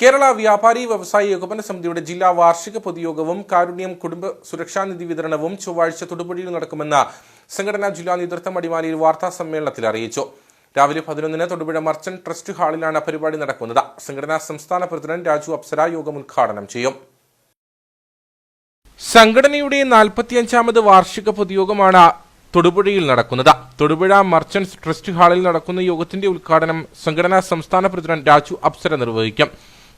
കേരള വ്യാപാരി വ്യവസായി ഏകോപന സമിതിയുടെ ജില്ലാ വാർഷിക പൊതുയോഗവും കാരുണ്യം കുടുംബ സുരക്ഷാ നിധി വിതരണവും ചൊവ്വാഴ്ച തൊടുപുഴയിൽ നടക്കുമെന്ന് സംഘടനാ ജില്ലാ നേതൃത്വം അടിമാലിയിൽ വാർത്താ സമ്മേളനത്തിൽ അറിയിച്ചു. രാവിലെ പതിനൊന്നിന് തൊടുപുഴ മർച്ചന്റ് ട്രസ്റ്റ് ഹാളിലാണ് പരിപാടി നടക്കുന്നത്. സംഘടനാ സംസ്ഥാന പ്രസിഡന്റ് രാജു അപ്സര യോഗം ഉദ്ഘാടനം ചെയ്യും. സംഘടനയുടെ നാൽപ്പത്തിയഞ്ചാമത് വാർഷിക പൊതുയോഗമാണ് തൊടുപുഴയിൽ നടക്കുന്നത്. തൊടുപുഴ മർച്ചന്റ്സ് ട്രസ്റ്റ് ഹാളിൽ നടക്കുന്ന യോഗത്തിന്റെ ഉദ്ഘാടനം സംഘടനാ സംസ്ഥാന പ്രസിഡന്റ് രാജു അപ്സര നിർവഹിക്കും.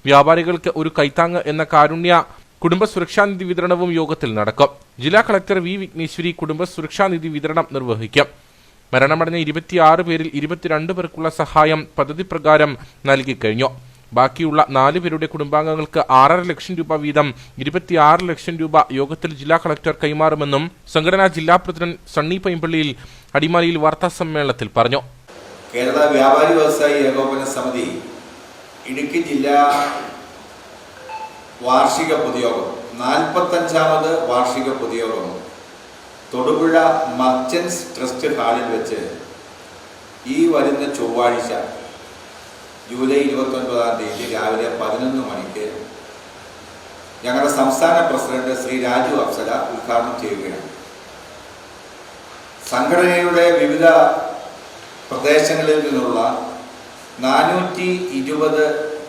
വ്യാപാരികൾക്ക് ഒരു കൈത്താങ്ങ് എന്ന കാരുണ്യ കുടുംബ സുരക്ഷാ നിധി വിതരണവും യോഗത്തിൽ നടക്കും. ജില്ലാ കളക്ടർ വി വിഘ്നേശ്വരി കുടുംബ സുരക്ഷാ നിധി വിതരണം നിർവഹിക്കും. മരണമടഞ്ഞ ഇരുപത്തിയാറ് പേരിൽ ഇരുപത്തിരണ്ട് പേർക്കുള്ള സഹായം പദ്ധതി പ്രകാരം നൽകിക്കഴിഞ്ഞു ബാക്കിയുള്ള നാല് പേരുടെ കുടുംബാംഗങ്ങൾക്ക് ആറര ലക്ഷം രൂപ വീതം ഇരുപത്തിയാറ് ലക്ഷം രൂപ യോഗത്തിൽ ജില്ലാ കളക്ടർ കൈമാറുമെന്നും സംഘടനാ ജില്ലാ പ്രസിഡന്റ് സണ്ണി പൈമ്പള്ളിയിൽ അടിമാലിയിൽ വാർത്താ സമ്മേളനത്തിൽ പറഞ്ഞു. കേരള വ്യാപാരി വ്യവസായി ഏകോപന സമിതി ഇടുക്കി ജില്ലാ വാർഷിക പൊതുയോഗം. നാൽപ്പത്തഞ്ചാമത് വാർഷിക പൊതുയോഗം. തൊടുപുഴ മർച്ചൻസ് ട്രസ്റ്റ് ഹാളിൽ വെച്ച് ഈ വരുന്ന ചൊവ്വാഴ്ച ജൂലൈ ഇരുപത്തൊൻപതാം തീയതി രാവിലെ പതിനൊന്ന് മണിക്ക് ഞങ്ങളുടെ സംസ്ഥാന പ്രസിഡന്റ് ശ്രീ രാജു അപ്സര ഉദ്ഘാടനം ചെയ്യുകയാണ്. സംഘടനയുടെ വിവിധ പ്രദേശങ്ങളിൽ നിന്നുള്ള നാനൂറ്റി ഇരുപത്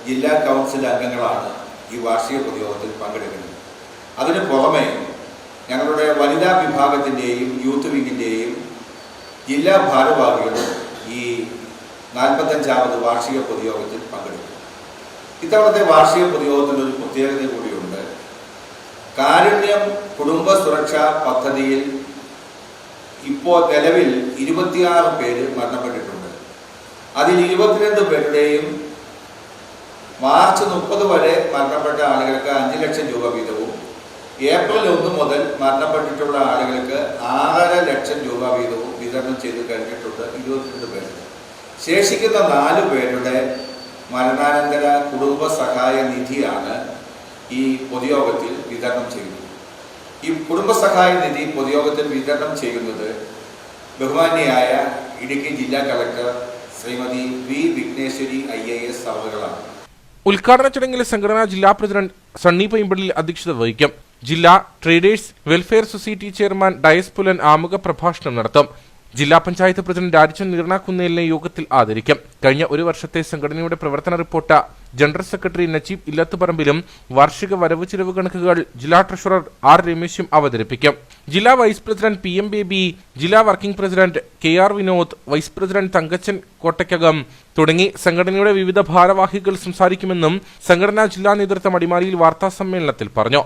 ജില്ലാ കൗൺസിൽ അംഗങ്ങളാണ് ഈ വാർഷിക പൊതുയോഗത്തിൽ പങ്കെടുക്കുന്നത്. അതിന് പുറമെ ഞങ്ങളുടെ വനിതാ വിഭാഗത്തിന്റെയും യൂത്ത് വിങ്ങിന്റെയും ജില്ലാ ഭാരവാഹികളും ഈ നാൽപ്പത്തഞ്ചാമത് വാർഷിക പൊതുയോഗത്തിൽ പങ്കെടുക്കും. ഇത്തവണത്തെ വാർഷിക പൊതുയോഗത്തിൽ ഒരു പ്രത്യേകത കൂടിയുണ്ട്. കാരുണ്യം കുടുംബ സുരക്ഷാ പദ്ധതിയിൽ ഇപ്പോൾ നിലവിൽ ഇരുപത്തിയാറ് പേര് മരണപ്പെട്ടിട്ടുണ്ട്. അതിൽ ഇരുപത്തിരണ്ട് പേരുടെയും മാർച്ച് മുപ്പത് വരെ മരണപ്പെട്ട ആളുകൾക്ക് അഞ്ച് ലക്ഷം രൂപ വീതവും ഏപ്രിൽ ഒന്ന് മുതൽ മരണപ്പെട്ടിട്ടുള്ള ആളുകൾക്ക് ആറര ലക്ഷം രൂപ വീതവും വിതരണം ചെയ്ത് കഴിഞ്ഞിട്ടുണ്ട് ഇരുപത്തിരണ്ട് പേർക്ക് ശേഷിക്കുന്ന നാല് പേരുടെ മരണാനന്തര കുടുംബ സഹായ നിധിയാണ് ഈ പൊതുയോഗത്തിൽ വിതരണം ചെയ്യുന്നത്. ഈ കുടുംബ സഹായ നിധി പൊതുയോഗത്തിൽ വിതരണം ചെയ്യുന്നത് ബഹുമാന്യയായ ഇടുക്കി ജില്ലാ collector Shrimati V Vigneshwari I A S അവറുകളാണ് ഉദ്ഘാടന ചടങ്ങിൽ സംഘടനാ ജില്ലാ പ്രസിഡന്റ് സണ്ണി പൈമ്പള്ളിൽ അധ്യക്ഷത വഹിക്കും. ജില്ലാ traders welfare society chairman Dias Pulan ആമുഖ പ്രഭാഷണം നടത്തും. ജില്ലാ പഞ്ചായത്ത് പ്രസിഡന്റ് രാജൻ നീർണാക്കുന്നേലിനെ യോഗത്തിൽ ആദരിക്കും. കഴിഞ്ഞ ഒരു വർഷത്തെ സംഘടനയുടെ പ്രവർത്തന റിപ്പോർട്ട് ജനറൽ സെക്രട്ടറി നജീബ് ഇല്ലത്തുപറമ്പിലും വാർഷിക വരവ് ചെലവ് കണക്കുകൾ ജില്ലാ ട്രഷറർ ആർ രമേശും അവതരിപ്പിക്കും. ജില്ലാ vice president P M Baby ജില്ലാ working president K R Vinod vice president Thankachan Kottaykkakam തുടങ്ങി സംഘടനയുടെ വിവിധ ഭാരവാഹികൾ സംസാരിക്കുമെന്നും സംഘടനാ ജില്ലാ നേതൃത്വം അടിമാലിയിൽ വാർത്താ സമ്മേളനത്തിൽ പറഞ്ഞു.